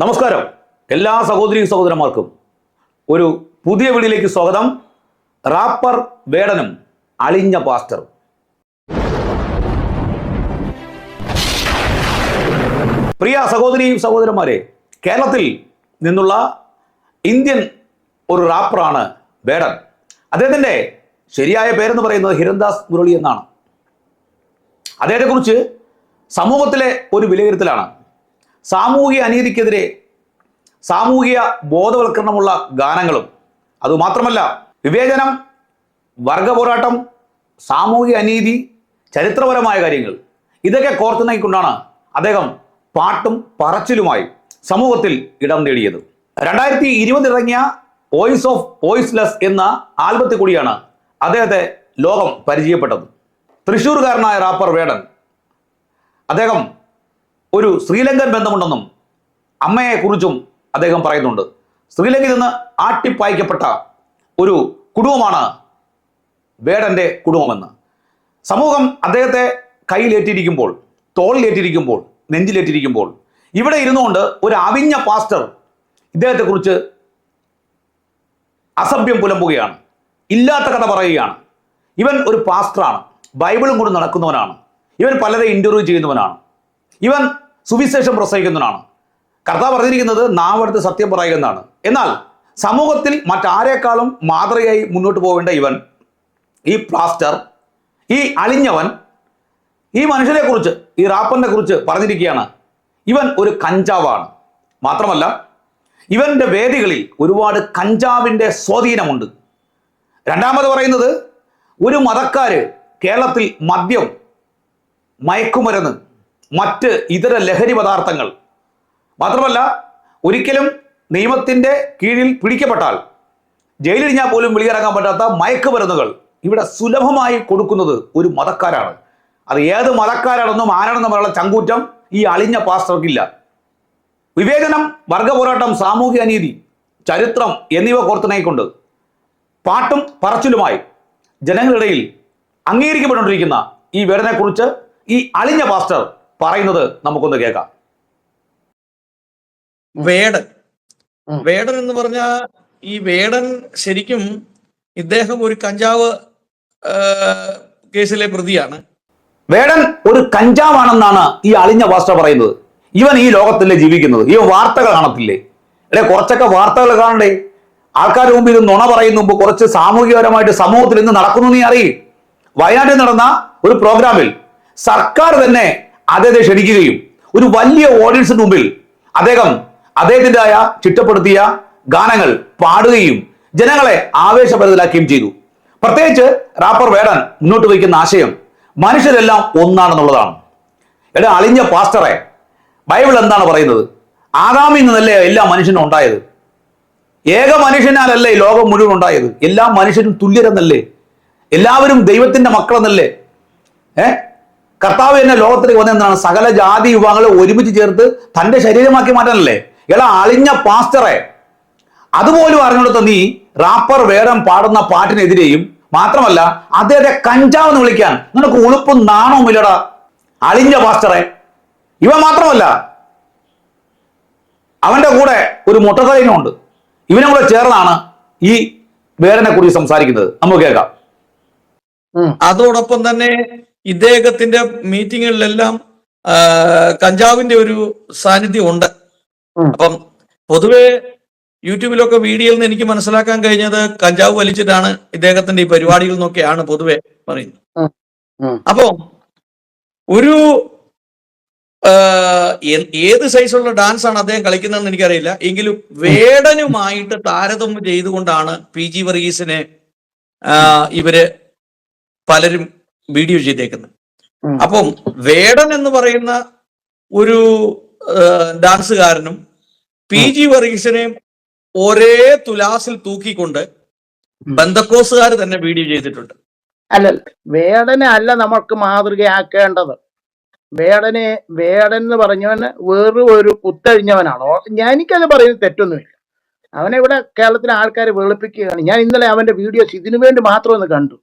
നമസ്കാരം. എല്ലാ സഹോദരി സഹോദരന്മാർക്കും ഒരു പുതിയ വീടിലേക്ക് സ്വാഗതം. റാപ്പർ വേടനും അളിഞ്ഞ പാസ്റ്റർ പ്രിയ സഹോദരി സഹോദരന്മാരെ കേരളത്തിൽ നിന്നുള്ള ഇന്ത്യൻ ഒരു റാപ്പറാണ് വേടൻ. അദ്ദേഹത്തിന്റെ ശരിയായ പേരെന്ന് പറയുന്നത് ഹിരൺദാസ് മുരളി എന്നാണ്. അദ്ദേഹത്തെക്കുറിച്ച് സമൂഹത്തിലെ ഒരു വിലയിരുത്തലാണ്. സാമൂഹിക അനീതിക്കെതിരെ സാമൂഹിക ബോധവൽക്കരണമുള്ള ഗാനങ്ങളും. അതുമാത്രമല്ല വിവേചനം വർഗ പോരാട്ടം സാമൂഹിക അനീതി ചരിത്രപരമായ കാര്യങ്ങൾ ഇതൊക്കെ കോർത്തിണങ്ങിക്കൊണ്ടാണ് അദ്ദേഹം പാട്ടും പറച്ചിലുമായി സമൂഹത്തിൽ ഇടം നേടിയത്. രണ്ടായിരത്തി ഇരുപത് ഇറങ്ങിയ വോയിസ് ഓഫ് വോയിസ്ലെസ് എന്ന ആൽബത്തിൽ കൂടിയാണ് അദ്ദേഹത്തെ ലോകം പരിചയപ്പെട്ടത്. തൃശ്ശൂർകാരനായ റാപ്പർ വേടൻ. അദ്ദേഹം ഒരു ശ്രീലങ്കൻ ബന്ധമുണ്ടെന്നും അമ്മയെക്കുറിച്ചും അദ്ദേഹം പറയുന്നുണ്ട്. ശ്രീലങ്കയിൽ നിന്ന് ആട്ടിപ്പായിക്കപ്പെട്ട ഒരു കുടുംബമാണ് വേടന്റെ കുടുംബമെന്ന്. സമൂഹം അദ്ദേഹത്തെ കയ്യിലേറ്റിരിക്കുമ്പോൾ തോളിലേറ്റിരിക്കുമ്പോൾ നെഞ്ചിലേറ്റിരിക്കുമ്പോൾ ഇവിടെ ഇരുന്നുകൊണ്ട് ഒരു അവിഞ്ഞ പാസ്റ്റർ ഇദ്ദേഹത്തെക്കുറിച്ച് അസഭ്യം പുലമ്പുകയാണ്. ഇല്ലാത്ത കഥ പറയുകയാണ്. ഇവൻ ഒരു പാസ്റ്ററാണ്. ബൈബിളും കൊണ്ട് നടക്കുന്നവനാണ്. ഇവൻ പലരെ ഇന്റർവ്യൂ ചെയ്യുന്നവനാണ്. ഇവൻ സുവിശേഷം പ്രസംഗിക്കുന്നതാണ് കർത്താവ് പറഞ്ഞിരിക്കുന്നത് നാവെടുത്ത് സത്യം പറയുന്നതാണ് എന്നാൽ സമൂഹത്തിൽ മറ്റാരേക്കാളും മാതൃകയായി മുന്നോട്ട് പോകേണ്ട ഇവൻ ഈ പ്ലാസ്റ്റർ ഈ അളിഞ്ഞവൻ ഈ മനുഷ്യനെ കുറിച്ച് ഈ റാപ്പറിനെ കുറിച്ച് പറഞ്ഞിരിക്കുകയാണ്. ഇവൻ ഒരു കഞ്ചാവാണ്. മാത്രമല്ല ഇവന്റെ വേദികളിൽ ഒരുപാട് കഞ്ചാവിന്റെ സ്വാധീനമുണ്ട്. രണ്ടാമത് പറയുന്നത് ഒരു മതക്കാര് കേരളത്തിൽ മദ്യം മയക്കുമരുന്ന് മറ്റ് ഇതര ലഹരി പദാർത്ഥങ്ങൾ. മാത്രമല്ല ഒരിക്കലും നിയമത്തിന്റെ കീഴിൽ പിടിക്കപ്പെട്ടാൽ ജയിലിരിഞ്ഞാൽ പോലും വെളിയിറങ്ങാൻ പറ്റാത്ത മയക്കുമരുന്നുകൾ ഇവിടെ സുലഭമായി കൊടുക്കുന്നത് ഒരു മതക്കാരാണ്. അത് ഏത് മതക്കാരാണെന്നും ആരാണെന്നും പറയുന്ന ചങ്കൂറ്റം ഈ അളിഞ്ഞ പാസ്റ്റർക്കില്ല. വിവേചനം വർഗ പോരാട്ടം സാമൂഹിക അനീതി ചരിത്രം എന്നിവ കോർത്തിണയിക്കൊണ്ട് പാട്ടും പറച്ചിലുമായി ജനങ്ങളിടയിൽ അംഗീകരിക്കപ്പെട്ടുകൊണ്ടിരിക്കുന്ന ഈ വേടനെക്കുറിച്ച് ഈ അളിഞ്ഞ പാസ്റ്റർ പറയുന്നത് നമുക്കൊന്ന് കേൾക്കാം. വേടൻ. വേടൻ എന്ന് പറഞ്ഞ ഈ വേടൻ ശരിക്കും ഇദ്ദേഹം ഒരു കഞ്ചാവ് കേസിലെ പ്രതിയാണ്. വേടൻ ഒരു കഞ്ചാവാണെന്നാണ് ഈ അളിഞ്ഞ വാസ്ത പറയുന്നത്. ഇവൻ ഈ ലോകത്തല്ലേ ജീവിക്കുന്നത്. ഇവ വാർത്തകൾ കാണത്തില്ലേ? അല്ലെ കുറച്ചൊക്കെ വാർത്തകൾ കാണണ്ടേ? ആൾക്കാരുടെ മുമ്പിൽ ഇത് നുണ പറയുന്ന മുമ്പ് കുറച്ച് സാമൂഹികപരമായിട്ട് സമൂഹത്തിൽ ഇന്ന് നടക്കുന്നു നീ അറിയും. വയനാട്ടിൽ നടന്ന ഒരു പ്രോഗ്രാമിൽ സർക്കാർ തന്നെ അദ്ദേഹത്തെ ക്ഷണിക്കുകയും ഒരു വലിയ ഓഡിയൻസിന് മുമ്പിൽ അദ്ദേഹം അദ്ദേഹത്തിന്റെതായ ചിട്ടപ്പെടുത്തിയ ഗാനങ്ങൾ പാടുകയും ജനങ്ങളെ ആവേശഭരിതരാക്കുകയും ചെയ്തു. പ്രത്യേകിച്ച് റാപ്പർ വേടൻ മുന്നോട്ട് വയ്ക്കുന്ന ആശയം മനുഷ്യരെല്ലാം ഒന്നാണെന്നുള്ളതാണ്. എടാ അളിഞ്ഞ പാസ്റ്ററെ ബൈബിൾ എന്താണ് പറയുന്നത്? ആദാമിൽ നിന്നല്ലേ എല്ലാ മനുഷ്യനും ഉണ്ടായത്? ഏക മനുഷ്യനാലല്ലേ ലോകം മുഴുവൻ ഉണ്ടായത്? എല്ലാ മനുഷ്യരും തുല്യരെന്നല്ലേ? എല്ലാവരും ദൈവത്തിന്റെ മക്കളെന്നല്ലേ? ഏ? കർത്താവ് എന്നെ ലോകത്തിലേക്ക് വന്നെന്താണ് സകല ജാതി വിഭാഗങ്ങളെ ഒരുമിച്ച് ചേർത്ത് തന്റെ ശരീരമാക്കി മാറ്റാനല്ലേ? ഇള അളിഞ്ഞ പാസ്റ്ററെ അതുപോലും അറിഞ്ഞെടുത്ത നീ റാപ്പർ വേടം പാടുന്ന പാട്ടിനെതിരെയും മാത്രമല്ല അദ്ദേഹത്തെ കഞ്ചാവ് എന്ന് വിളിക്കാൻ നിനക്ക് ഉളുപ്പും നാണവും ഇല്ലടാ. അളിഞ്ഞ പാസ്റ്ററെ ഇവ മാത്രമല്ല അവന്റെ കൂടെ ഒരു മുട്ടത്തലയിനുണ്ട് ഇവനും കൂടെ ചേർന്നാണ് ഈ വേടനെ കുറിച്ച് സംസാരിക്കുന്നത്. നമുക്ക് കേൾക്കാം. അതോടൊപ്പം തന്നെ ഇദ്ദേഹത്തിന്റെ മീറ്റിങ്ങുകളിലെല്ലാം കഞ്ചാവിന്റെ ഒരു സാന്നിധ്യം ഉണ്ട്. അപ്പം പൊതുവെ യൂട്യൂബിലൊക്കെ വീഡിയോയിൽ നിന്ന് എനിക്ക് മനസ്സിലാക്കാൻ കഴിഞ്ഞത് കഞ്ചാവ് വലിച്ചിട്ടാണ് ഇദ്ദേഹത്തിന്റെ ഈ പരിപാടികളിൽ നിന്നൊക്കെയാണ് പൊതുവെ പറയുന്നത്. അപ്പോ ഒരു ഏത് സൈസുള്ള ഡാൻസ് ആണ് അദ്ദേഹം കളിക്കുന്നതെന്ന് എനിക്കറിയില്ല എങ്കിലും വേടനുമായിട്ട് താരതമ്യം ചെയ്തുകൊണ്ടാണ് പി ജി വർഗീസിനെ ഇവർ പലരും വീഡിയോ ചെയ്തേക്കുന്നത്. അപ്പം വേടൻ എന്ന് പറയുന്ന ഒരു ഡാൻസുകാരനും പി ജി വർഗീസിനെയും ഒരേ തുലാസിൽ തൂക്കിക്കൊണ്ട് ബന്ധക്കോസുകാർ തന്നെ വീഡിയോ ചെയ്തിട്ടുണ്ട്. അല്ല വേടനെ അല്ല നമുക്ക് മാതൃകയാക്കേണ്ടത്. വേടനെ വേടൻ എന്ന് പറഞ്ഞവന് വേറെ ഒരു കുത്തഴിഞ്ഞവനാണ്. എനിക്കത് പറയുന്നത് തെറ്റൊന്നുമില്ല. അവനെ ഇവിടെ കേരളത്തിലെ ആൾക്കാരെ വെളുപ്പിക്കുകയാണ്. ഞാൻ ഇന്നലെ അവന്റെ വീഡിയോസ് ഇതിനു വേണ്ടി മാത്രം ഒന്ന് കണ്ടു.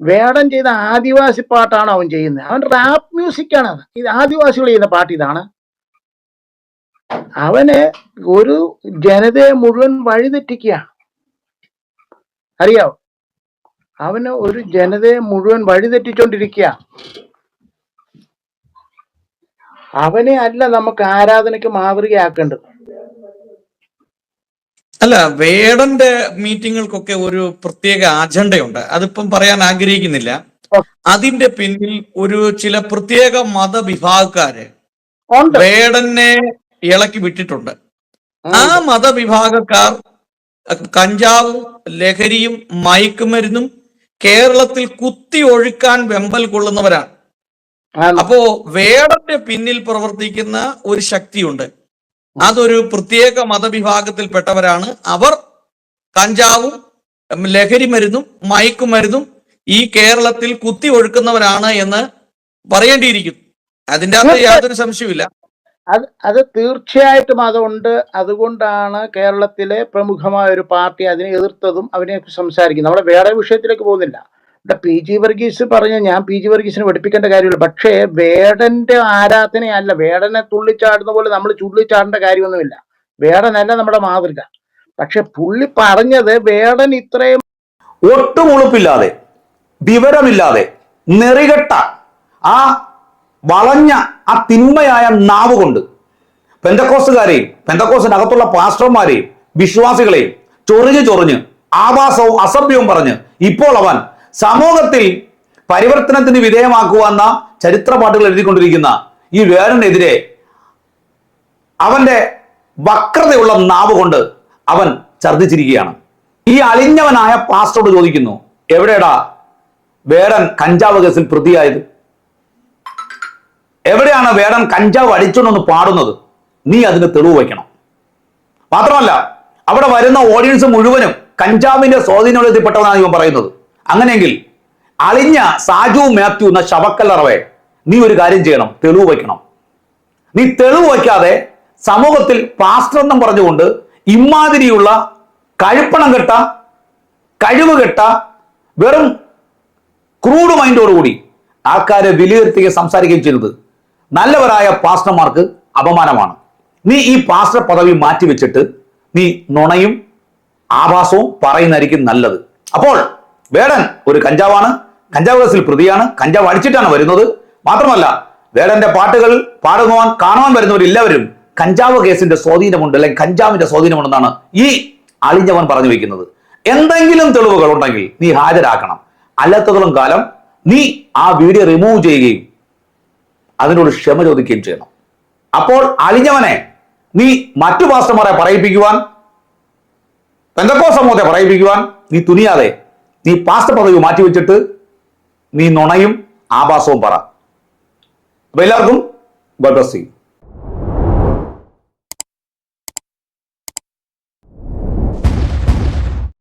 വേടൻ ചെയ്ത ആദിവാസി പാട്ടാണ് അവൻ ചെയ്യുന്നത്. അവൻ റാപ്പ് മ്യൂസിക് ആണ് ഇത് ആദിവാസികൾ ചെയ്യുന്ന പാട്ട് ഇതാണ്. അവന് ഒരു ജനതയെ മുഴുവൻ വഴിതെറ്റിക്കുക അറിയാവോ? അവന് ഒരു ജനതയെ മുഴുവൻ വഴിതെറ്റിച്ചോണ്ടിരിക്കുക അവനെ അല്ല നമുക്ക് ആരാധനയ്ക്ക് മാതൃകയാക്കേണ്ടത്. അല്ല വേടന്റെ മീറ്റിങ്ങുകൾക്കൊക്കെ ഒരു പ്രത്യേക അജണ്ടയുണ്ട്. അതിപ്പം പറയാൻ ആഗ്രഹിക്കുന്നില്ല. അതിന്റെ പിന്നിൽ ഒരു ചില പ്രത്യേക മതവിഭാഗക്കാര് വേടനെ ഇളക്കി വിട്ടിട്ടുണ്ട്. ആ മതവിഭാഗക്കാർ കഞ്ചാവും ലഹരിയും മയക്കുമരുന്നും കേരളത്തിൽ കുത്തി ഒഴുക്കാൻ വെമ്പൽ കൊള്ളുന്നവരാണ്. അപ്പോ വേടന്റെ പിന്നിൽ പ്രവർത്തിക്കുന്ന ഒരു ശക്തിയുണ്ട്. അതൊരു പ്രത്യേക മതവിഭാഗത്തിൽപ്പെട്ടവരാണ്. അവർ കഞ്ചാവും ലഹരി മരുന്നും മയക്കുമരുന്നും ഈ കേരളത്തിൽ കുത്തി ഒഴുക്കുന്നവരാണ് എന്ന് പറയേണ്ടിയിരിക്കുന്നു. അതിന്റെ അകത്ത് യാതൊരു സംശയവുമില്ല. അത് അത് തീർച്ചയായിട്ടും അതുണ്ട്. അതുകൊണ്ടാണ് കേരളത്തിലെ പ്രമുഖമായ ഒരു പാർട്ടി അതിനെ എതിർത്തതും അവനെ സംസാരിക്കുന്നത്. നമ്മൾ വേറെ വിഷയത്തിലേക്ക് പോകുന്നില്ല. പി ജി വർഗീസ് പറഞ്ഞ ഞാൻ പി ജി വർഗീസിനെ പഠിപ്പിക്കേണ്ട കാര്യമില്ല. പക്ഷേ വേടന്റെ ആരാധനയല്ല വേടനെ തുള്ളിച്ചാടുന്ന പോലെ നമ്മൾ ചുള്ളിച്ചാടേണ്ട കാര്യമൊന്നുമില്ല. വേടനല്ല നമ്മുടെ മാതൃക. പക്ഷെ പുള്ളി പറഞ്ഞത് വേടൻ ഇത്രയും ഒട്ടും ഉളുപ്പില്ലാതെ വിവരമില്ലാതെ നെറികെട്ട ആ വളഞ്ഞ ആ തിന്മയായ നാവ് കൊണ്ട് പെന്തക്കോസുകാരെയും പെന്തക്കോസിനകത്തുള്ള പാസ്റ്റർമാരെയും വിശ്വാസികളെയും ചൊറിഞ്ഞ് ചൊറിഞ്ഞ് ആവാസവും അസഭ്യവും പറഞ്ഞ് ഇപ്പോൾ അവൻ സമൂഹത്തിൽ പരിവർത്തനത്തിന് വിധേയമാക്കുവാന്ന ചരിത്ര പാട്ടുകൾ എഴുതിക്കൊണ്ടിരിക്കുന്ന ഈ വേരനെതിരെ അവന്റെ വക്രതയുള്ള നാവ് കൊണ്ട് അവൻ ഛർദ്ദിച്ചിരിക്കുകയാണ്. ഈ അളിഞ്ഞവനായ പാസ്റ്ററോട് ചോദിക്കുന്നു എവിടെയടാ വേടൻ കഞ്ചാവ് കേസിൽ പ്രതിയായത്? എവിടെയാണ് വേടൻ കഞ്ചാവ് അടിച്ചുകൊണ്ടൊന്ന് പാടുന്നത്? നീ അതിന് തെളിവ് വയ്ക്കണം. മാത്രമല്ല അവിടെ വരുന്ന ഓഡിയൻസ് മുഴുവനും കഞ്ചാവിന്റെ സ്വാധീനത്തിൽപ്പെട്ടവനാണ് ഇവൻ പറയുന്നത്. അങ്ങനെയെങ്കിൽ അളിഞ്ഞ സാജു മാത്യു എന്ന ശവക്കല്ലറവെ നീ ഒരു കാര്യം ചെയ്യണം തെളിവ് വയ്ക്കണം. നീ തെളിവ് വയ്ക്കാതെ സമൂഹത്തിൽ പാസ്റ്റർ എന്നും പറഞ്ഞുകൊണ്ട് ഇമാതിരിയുള്ള കഴുപ്പണം കെട്ട കഴിവ് കെട്ട വെറും ക്രൂഡ് മൈൻഡോടുകൂടി ആൾക്കാരെ വിലയിരുത്തുകയും സംസാരിക്കുകയും ചെയ്യുന്നത് നല്ലവരായ പാസ്റ്റർമാർക്ക് അപമാനമാണ്. നീ ഈ പാസ്റ്റർ പദവി മാറ്റിവെച്ചിട്ട് നീ നുണയും ആഭാസവും പറയുന്നതായിരിക്കും നല്ലത്. അപ്പോൾ വേടൻ ഒരു കഞ്ചാവാണ്. കഞ്ചാവ് കേസിൽ പ്രതിയാണ്. കഞ്ചാവ് അടിച്ചിട്ടാണ് വരുന്നത്. മാത്രമല്ല വേടന്റെ പാട്ടുകൾ പാടുവാൻ കാണുവാൻ വരുന്നവരെല്ലാവരും കഞ്ചാവ് കേസിന്റെ സ്വാധീനമുണ്ട് അല്ലെങ്കിൽ കഞ്ചാവിന്റെ സ്വാധീനമുണ്ടെന്നാണ് ഈ അളിഞ്ഞവൻ പറഞ്ഞു വെക്കുന്നത്. എന്തെങ്കിലും തെളിവുകൾ ഉണ്ടെങ്കിൽ നീ ഹാജരാക്കണം. അല്ലാത്തതോളം കാലം നീ ആ വീഡിയോ റിമൂവ് ചെയ്യുകയും അതിനോട് ക്ഷമ ചോദിക്കുകയും ചെയ്യണം. അപ്പോൾ അളിഞ്ഞവനെ നീ മറ്റു പാസ്റ്റർമാരെ പറയിപ്പിക്കുവാൻ പെന്തക്കോ സമൂഹത്തെ പറയിപ്പിക്കുവാൻ നീ തുനിയാതെ നീ പാസ്റ്റർ പദവി മാറ്റിവെച്ചിട്ട് നീ നുണയും ആഭാസവും പറ. അപ്പൊ എല്ലാവർക്കും ഗോഡ് ബ്ലസ് യു